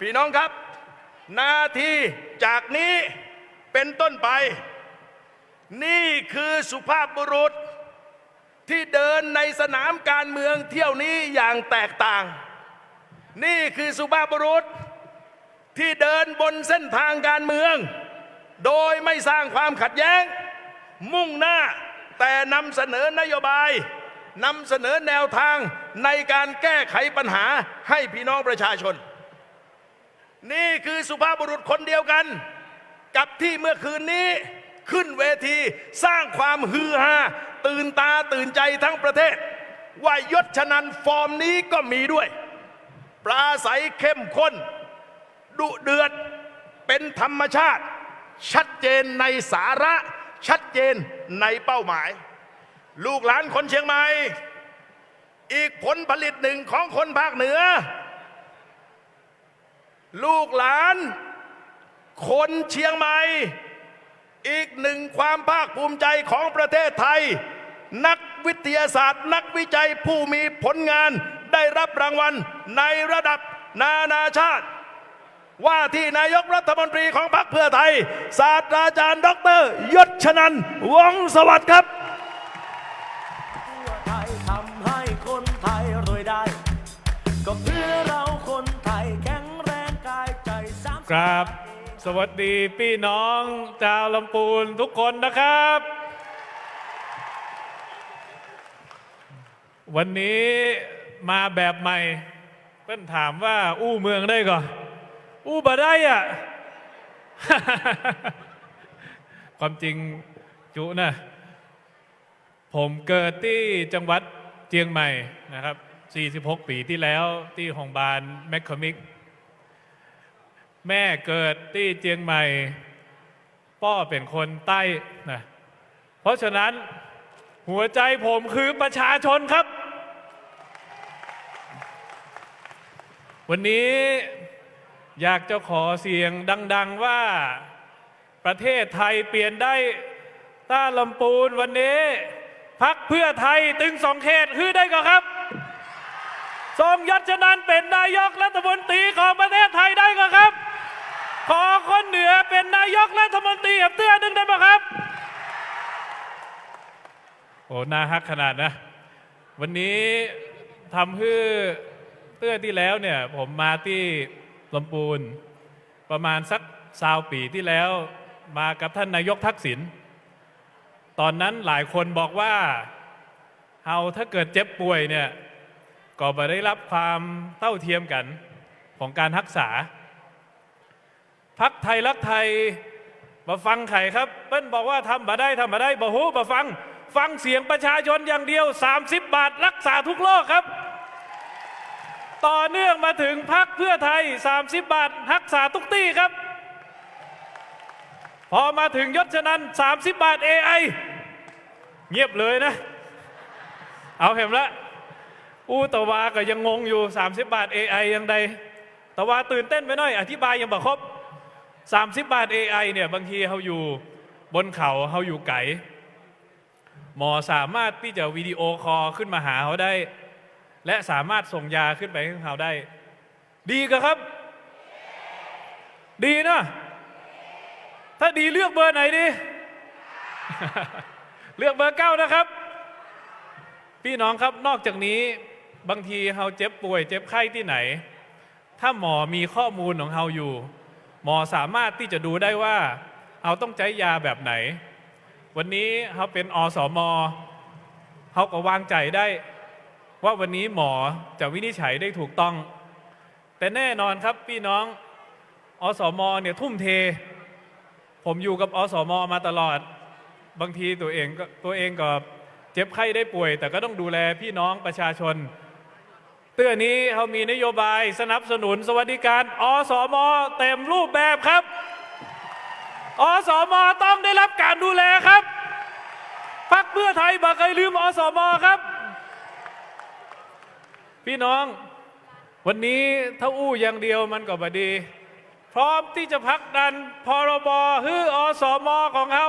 พี่น้องครับ นาทีจากนี้เป็นต้นไป นี่คือสุภาพบุรุษ ที่เดินในสนามการเมืองเที่ยวนี้อย่างแตกต่าง นี่คือสุภาพบุรุษ ที่เดินบนเส้นทางการเมือง โดยไม่สร้างความขัดแย้ง มุ่งหน้าแต่นำเสนอนโยบายนำเสนอแนวทางในการแก้ไขปัญหาให้พี่น้องประชาชน นี่คือสุภาพบุรุษคนเดียวกัน กับที่เมื่อคืนนี้ขึ้นเวทีสร้างความฮือฮาตื่นตาตื่นใจทั้งประเทศ ว่ายศชนันฟอร์มนี้ก็มีด้วย ปราศัยเข้มข้น ดุเดือดเป็นธรรมชาติ ชัดเจนในสาระ ชัดเจนในเป้าหมาย ลูกหลานคนเชียงใหม่ อีกผลผลิตหนึ่งของคนภาคเหนือ ลูกหลาน คนเชียงใหม่ อีกหนึ่งความภาคภูมิใจของประเทศไทย นักวิทยาศาสตร์ นักวิจัยผู้มีผลงานได้รับรางวัลในระดับนานาชาติ ว่าที่นายกรัฐมนตรีของพรรคเพื่อไทย ศาสตราจารย์ ดร ยศชนันวงศ์สวัสดิ์ครับ ครับ สวัสดีพี่น้องชาวลำพูนทุกคนนะครับ วันนี้มาแบบใหม่ เพิ่นถามว่าอู้เมืองได้ก่อนอู้บ่ได้อะ ความจริงจุนะ ผมเกิดที่จังหวัดเจียงใหม่นะครับ 46 ปีที่แล้วที่โรงพยาบาลแมคคามิก แม่เกิดที่เจียงใหม่พ่อเป็นคนใต้นะเพราะฉะนั้นหัวใจผมคือประชาชนครับ วันนี้อยากจะขอเสียงดัง ๆว่าประเทศไทยเปลี่ยนได้ต้าลำปูนวันนี้ พักเพื่อไทยตึงสองเขตคือได้ก็ครับทรงยศชนันเป็นนายกรัฐมนตรีของประเทศไทยได้ก็ครับ ขอคนเหนือเป็นนายกรัฐมนตรีเตื้อหนึ่งได้ไหมครับ โอ้น่าฮักขนาดนะ วันนี้ทำให้เตื้อที่แล้วเนี่ย ผมมาที่ลำปูน ประมาณสักสาวปีที่แล้วมากับท่านนายกทักษิณตอนนั้นหลายคนบอกว่าเฮาถ้าเกิดเจ็บป่วยเนี่ย ก็ไม่ได้รับความเท่าเทียมกันของการรักษา พักไทยรักไทยมาฟังไข่ครับ เปิ้นบอกว่าทำมาได้ทำมาได้บ่ฮู้มาฟัง ฟังเสียงประชาชนอย่างเดียว 30 บาทรักษาทุกโรคครับ ต่อเนื่องมาถึงพักเพื่อไทย 30 บาทรักษาทุกตี้ครับ พอมาถึงยศชนัน30 บาท AI เงียบเลยนะ เอาเห็นละอู้ตะวาก็ยังงงอยู่ 30 บาท AI ยังใดตะวาตื่นเต้นไปหน่อย อธิบายยังบ่ครบ 30 บาท AI เนี่ยบางทีเขาอยู่บนเขาเขาอยู่ไกลหมอสามารถที่จะวิดีโอคอลขึ้นมาหาเขาได้ และสามารถส่งยาขึ้นไปให้เขาได้ ดีก็ครับ ดีนะ ถ้าดีเลือกเบอร์ไหนดี เลือกเบอร์เก้านะครับ พี่น้องครับนอกจากนี้บางทีเราเจ็บป่วย เจ็บไข้ที่ไหน ถ้าหมอมีข้อมูลของเราอยู่ หมอสามารถที่จะดูได้ว่าเราต้องใช้ยาแบบไหน วันนี้เราเป็นอสมเราก็วางใจได้ ว่าวันนี้หมอจะวินิจฉัยได้ถูกต้อง แต่แน่นอนครับพี่น้องอสมเนี่ยทุ่มเท ผมอยู่กับอสมมาตลอด บางทีตัวเองก็ตัวเองก็เจ็บไข้ได้ป่วย แต่ก็ต้องดูแลพี่น้องประชาชน เตื้อนี้เขามีนโยบายสนับสนุนสวัสดิการอสมเต็มรูปแบบครับ อสมต้องได้รับการดูแลครับพักเพื่อไทยบอกเคยลืมอสมครับ พี่น้องวันนี้ถ้าอู้อย่างเดียวมันก็บดี พร้อมที่จะพักดันพรบฮืออสมของเขา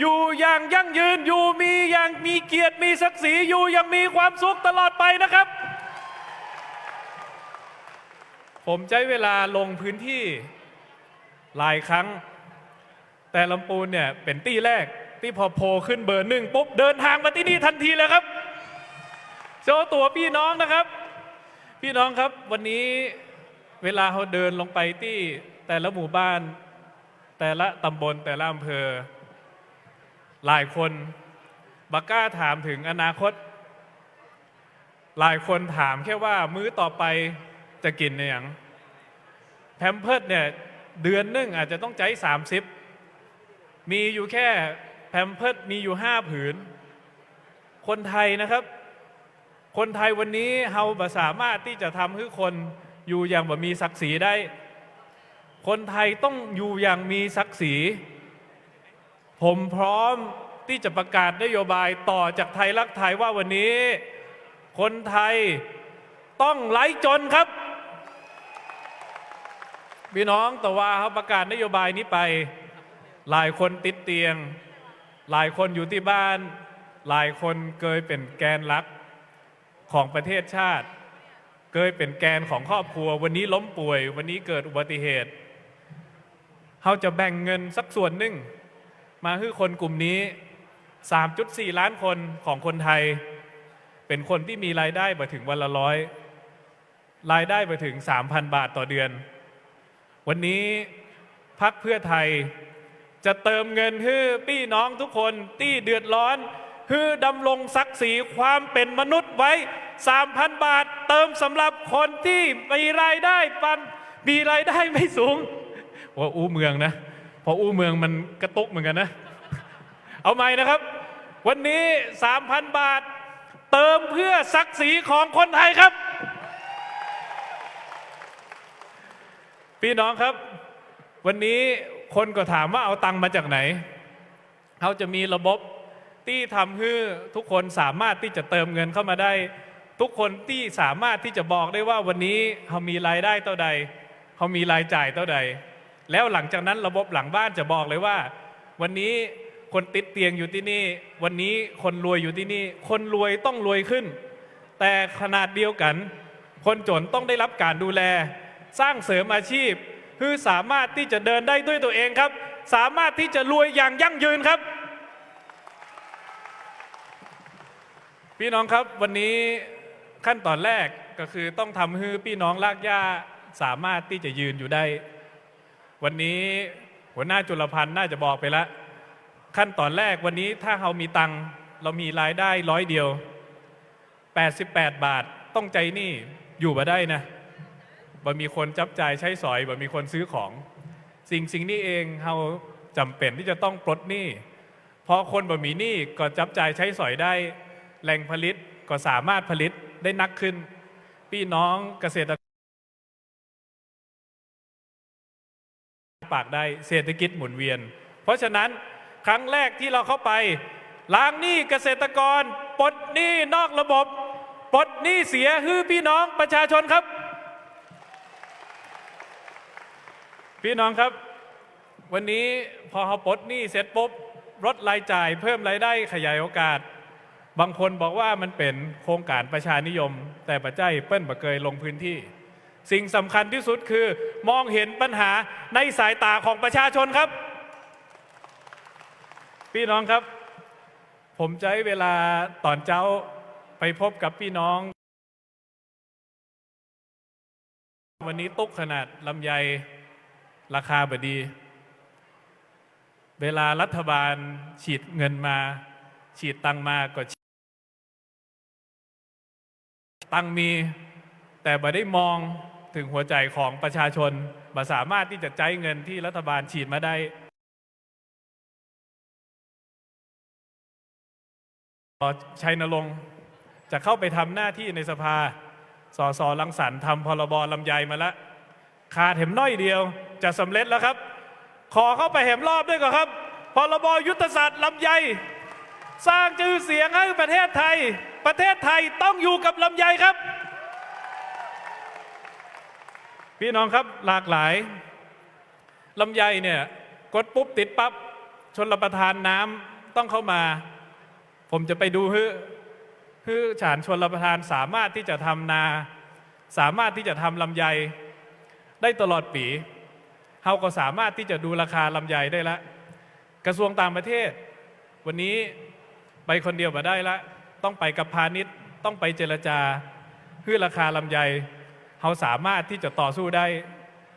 อยู่อย่างยั่งยืนอยู่มีอย่างมีเกียรติมีศักดิ์ศรีอยู่อย่างมีความสุขตลอดไปนะครับ ผมใช้เวลาลงพื้นที่หลายครั้ง แต่ลำปูนเนี่ยเป็นตี้แรกที่พอโพลขึ้นเบอร์หนึ่งปุ๊บเดินทางมาที่นี่ทันทีเลยครับโชว์ตัวพี่น้องนะครับ พี่น้องครับวันนี้เวลาเขาเดินลงไปที่แต่ละหมู่บ้าน แต่ละตำบลแต่ละอำเภอ หลายคนบักกล้าถามถึงอนาคต หลายคนถามแค่ว่ามื้อต่อไป จะกินในอย่างแพมเพิร์ดเนี่ยเดือนนึงอาจจะต้องใช้30มีอยู่แค่แพมเพิร์ดมีอยู่ห้าผืน คนไทยนะครับ คนไทยวันนี้เฮาบ่สามารถที่จะทำให้คนอยู่อย่างบ่มีศักดิ์ศรีได้ คนไทยต้องอยู่อย่างมีศักดิ์ศรี ผมพร้อมที่จะประกาศนโยบายต่อจากไทยรักไทยว่าวันนี้ คนไทยต้องไร้จนครับ พี่น้องแต่ว่าเขาประกาศนโยบายนี้ไป หลายคนติดเตียง หลายคนอยู่ที่บ้าน หลายคนเคยเป็นแกนหลักของประเทศชาติ เคยเป็นแกนของครอบครัว วันนี้ล้มป่วย วันนี้เกิดอุบัติเหตุเขาจะแบ่งเงินสักส่วนหนึ่งมาให้คนกลุ่มนี้ 3.4 ล้านคนของคนไทย เป็นคนที่มีรายได้มาถึงวันละร้อยรายได้มาถึง 3,000 บาทต่อเดือน วันนี้พักเพื่อไทย จะเติมเงินให้พี่น้องทุกคนที่เดือดร้อนให้ดำรงศักดิ์ศรีความเป็นมนุษย์ไว้ 3,000 บาทเติมสำหรับคนที่มีรายได้ปันมีรายได้ไม่สูงว่าอู้เมืองนะ พออู้เมืองมันกระตุกเหมือนกันนะ เอาใหม่นะครับ วันนี้ 3,000 บาท เติมเพื่อศักดิ์ศรีของคนไทยครับ พี่น้องครับ วันนี้คนก็ถามว่าเอาตังค์มาจากไหนเขาจะมีระบบที่ทำให้ทุกคนสามารถที่จะเติมเงินเข้ามาได้ ทุกคนที่สามารถที่จะบอกได้ว่าวันนี้เขามีรายได้เท่าใดเขามีรายจ่ายเท่าใด แล้วหลังจากนั้นระบบหลังบ้านจะบอกเลยว่า วันนี้คนติดเตียงอยู่ที่นี่ วันนี้คนรวยอยู่ที่นี่ คนรวยต้องรวยขึ้น แต่ขนาดเดียวกัน คนจนต้องได้รับการดูแล สร้างเสริมอาชีพ คือสามารถที่จะเดินได้ด้วยตัวเองครับ สามารถที่จะรวยอย่างยั่งยืนครับ พี่น้องครับวันนี้ขั้นตอนแรกก็คือต้องทำให้พี่น้องลากย่าสามารถที่จะยืนอยู่ได้ วันนี้หัวหน้าจุลพันธ์น่าจะบอกไปแล้วขั้นตอนแรกวันนี้ถ้าเรามีตังค์เรามีรายได้ร้อยเดียว 88 บาทต้องใจนี่อยู่มาได้นะ บ่มีคนจับจ่ายใช้สอยบ่มีคนซื้อของ สิ่งสิ่งนี้เองเราจำเป็นที่จะต้องปลดหนี้เพราะคนบ่มีหนี้ก็จับจ่ายใช้สอยได้แหล่งผลิตก็สามารถผลิตได้นักขึ้น พี่น้องเกษตรปากได้เศรษฐกิจหมุนเวียน เพราะฉะนั้นครั้งแรกที่เราเข้าไป ล้างหนี้เกษตรกรปลดหนี้นอกระบบปลดหนี้เสียฮือพี่น้องประชาชนครับ พี่น้องครับ วันนี้พอเขาปลดหนี้เสร็จปุ๊บลดรายจ่ายเพิ่มรายได้ขยายโอกาส บางคนบอกว่ามันเป็นโครงการประชานิยม แต่ปัจจัยเปิ้ลบะเกยลงพื้นที่ สิ่งสำคัญที่สุดคือมองเห็นปัญหาในสายตาของประชาชนครับ พี่น้องครับ ผมใช้เวลาตอนเจ้าไปพบกับพี่น้อง วันนี้ตุกขนาดลำไย ราคาบดี เวลารัฐบาลฉีดเงินมา ฉีดตังมาก็ตังมี แต่บ่ได้มองถึงหัวใจของประชาชนบ่สามารถที่จะใช้เงินที่รัฐบาลฉีดมาได้ชัยนรงค์จะเข้าไปทำหน้าที่ในสภาสสลังสรรค์ทำพรบลำไยมาแล้วขาดเห็มน้อยเดียว จะสำเร็จแล้วครับ ขอเข้าไปเห็มรอบด้วยก่อนครับพรบยุทธศาสตร์ลำไย สร้างชื่อเสียงให้ประเทศไทย ประเทศไทยต้องอยู่กับลำไยครับ พี่น้องครับหลากหลายลำไยเนี่ยกดปุ๊บติดปั๊บชนรับประทานน้ำต้องเข้ามา ผมจะไปดูฮือฮือฉานชนรับประทานสามารถที่จะทำนา สามารถที่จะทำลำไยได้ตลอดปี เฮาก็สามารถที่จะดูราคาลำไยได้ละ กระทรวงต่างประเทศ วันนี้ไปคนเดียวมาได้ละ ต้องไปกับพาณิชย์ต้องไปเจรจาเพื่อราคาลำไยเฮาสามารถที่จะต่อสู้ได้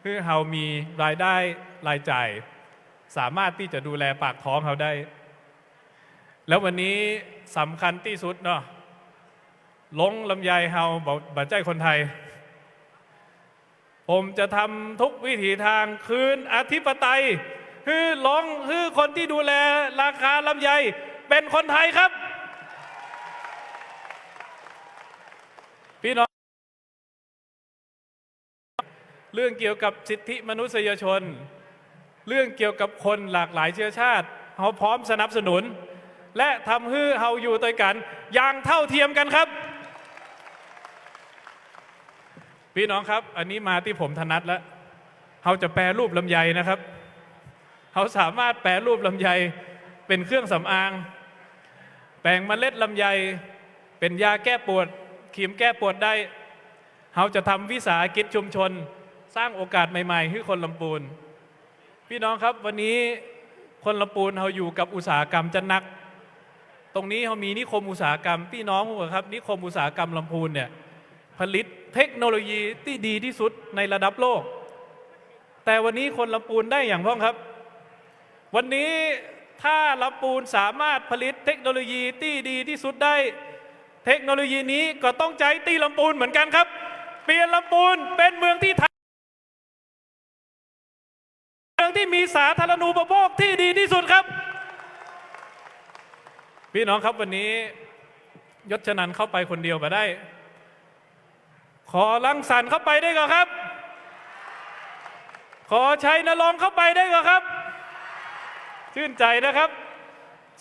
เพื่อเฮามีรายได้รายจ่าย สามารถที่จะดูแลปากท้องเขาได้ แล้ววันนี้สำคัญที่สุดเนาะลงลำไยเฮาบอกบัใจคนไทย ผมจะทำทุกวิถีทางคืนอธิปไตยคือลงคือคนที่ดูแลราคาลำไยเป็นคนไทยครับ พี่น้อง เรื่องเกี่ยวกับสิทธิมนุษยชน เรื่องเกี่ยวกับคนหลากหลายเชื้อชาติเขาพร้อมสนับสนุน และทำให้เฮาอยู่ด้วยกัน อย่างเท่าเทียมกันครับ พี่น้องครับ อันนี้มาที่ผมถนัดแล้วเขาจะแปรรูปลำไยนะครับเขาสามารถแปรรูปลำไยเป็นเครื่องสำอาง แปลงเมล็ดลำไย เป็นยาแก้ปวดครีมแก้ปวดได้เขาจะทำวิสาหกิจชุมชน สร้างโอกาสใหม่ๆให้คนลำปูน พี่น้องครับวันนี้คนลำปูนเขาอยู่กับอุตสาหกรรมจะหนัก ตรงนี้เขามีนิคมอุตสาหกรรม พี่น้องผมครับนิคมอุตสาหกรรมลำพูนเนี่ยผลิต เทคโนโลยีที่ดีที่สุดในระดับโลก แต่วันนี้คนลำปูนได้อย่างพ้องครับ วันนี้ถ้าลำปูนสามารถผลิตเทคโนโลยีที่ดีที่สุดได้ เทคโนโลยีนี้ก็ต้องใจตีลำปูนเหมือนกันครับ เปลี่ยนลำปูนเป็นเมืองที่ทเมืองที่มีสาธารณูปโภคที่ดีที่สุดครับ พี่น้องครับวันนี้ยศชนันเข้าไปคนเดียวมาได้ ขอลังสรรเข้าไปได้ก่อนครับ ขอชัยนรงเข้าไปได้ก่อนครับ ชื่นใจนะครับ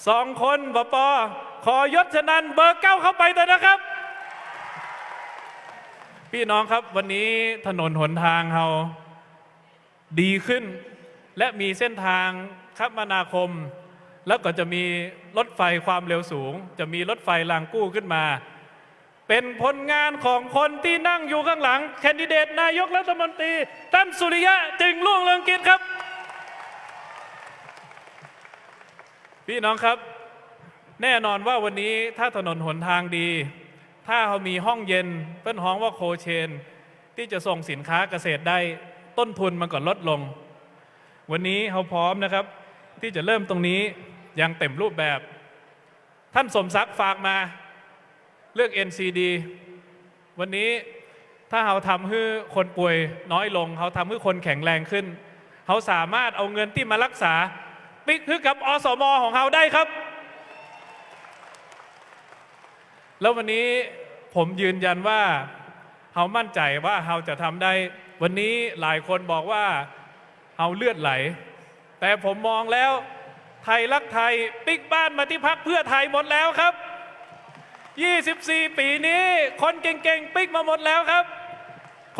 สองคนปปขอยศชนันเบอร์เก้าเข้าไปเถอะนะครับ พี่น้องครับวันนี้ถนนหนทางเราดีขึ้น และมีเส้นทางคมนาคม แล้วก็จะมีรถไฟความเร็วสูง จะมีรถไฟรางกู้ขึ้นมา เป็นผลงานของคนที่นั่งอยู่ข้างหลัง แคนดิเดตนายกรัฐมนตรีท่านสุริยะจึงรุ่งเรืองกิจครับ พี่น้องครับ แน่นอนว่าวันนี้ถ้าถนนหนทางดี ถ้าเขามีห้องเย็นเปิ้นห้องว่าโคเชน ที่จะส่งสินค้าเกษตรได้ต้นทุนมันก็ลดลง วันนี้เขาพร้อมนะครับ ที่จะเริ่มตรงนี้อย่างเต็มรูปแบบ ท่านสมศักดิ์ฝากมา เรื่อง NCD วันนี้ถ้าเขาทำให้คนป่วยน้อยลง เขาทำให้คนแข็งแรงขึ้น เขาสามารถเอาเงินที่มารักษา ปิกคือกับอสมของเขาได้ครับ แล้ววันนี้ผมยืนยันว่าเขามั่นใจว่าเขาจะทำได้ วันนี้หลายคนบอกว่าเขาเลือดไหล แต่ผมมองแล้วไทยรักไทย ปิกบ้านมาที่พักเพื่อไทยหมดแล้วครับ 24 ปีนี้ คนเก่งๆ ปิ๊กมาหมดแล้วครับ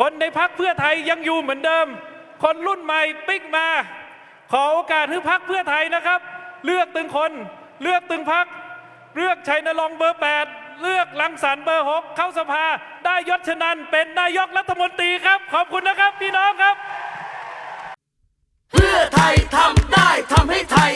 คนในพักเพื่อไทยยังอยู่เหมือนเดิม คนรุ่นใหม่ปิ๊กมา ขอโอกาสให้พักเพื่อไทยนะครับ เลือกตึงคน เลือกตึงพัก เลือกชัยนรงค์เบอร์ 8 เลือกลังสรรค์เบอร์ 6 เข้าสภา ได้ยศชนันเป็นนายกรัฐมนตรีครับ ขอบคุณนะครับพี่น้องครับ เพื่อไทยทำได้ทำให้ไทย